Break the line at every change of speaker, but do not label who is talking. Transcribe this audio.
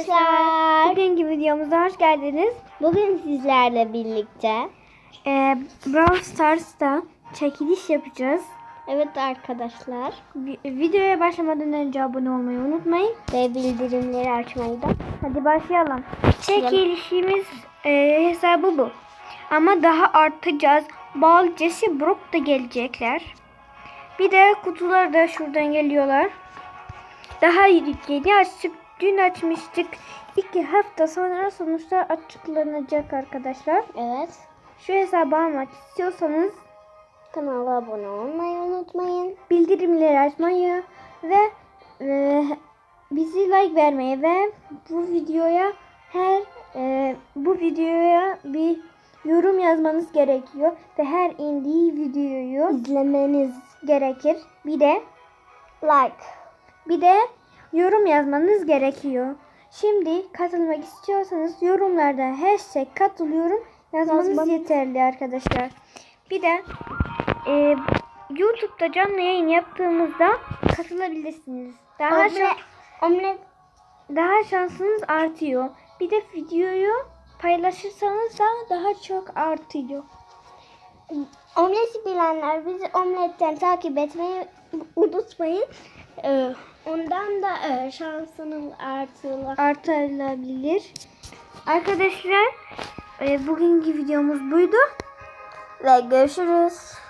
arkadaşlar.
Bugünkü videomuza hoş geldiniz.
Bugün sizlerle birlikte
Ee, Brawl Stars'ta çekiliş yapacağız.
evet arkadaşlar
Vi- Videoya başlamadan önce abone olmayı unutmayın.
ve bildirimleri açmayı da
Hadi başlayalım. Çekilişimiz e, hesabı bu. Ama daha artacağız. Bal, Jesse, Brock da gelecekler. Bir de kutular da şuradan geliyorlar. Daha yeni açtık. Dün açmıştık. İki hafta sonra sonuçlar açıklanacak arkadaşlar.
evet
Şu hesabı almak istiyorsanız
kanala abone olmayı unutmayın.
bildirimleri açmayı ve e, bizi like vermeyi ve bu videoya her e, bu videoya bir yorum yazmanız gerekiyor ve her indiği videoyu
İzlemeniz
gerekir. Bir de
like.
bir de yorum yazmanız gerekiyor. Şimdi katılmak istiyorsanız yorumlarda hashtag katılıyorum yazmanız
Yazmam-
yeterli arkadaşlar. Bir de e, YouTube'da canlı yayın yaptığımızda katılabilirsiniz. Daha
Omlet, omlet
daha şansınız artıyor. Bir de videoyu paylaşırsanız da daha çok artıyor.
omleti bilenler bizi omletten takip etmeyi unutmayın. Ee, ondan da e, şansının
Artırılabilir. Arkadaşlar e, bugünkü videomuz buydu.
ve görüşürüz.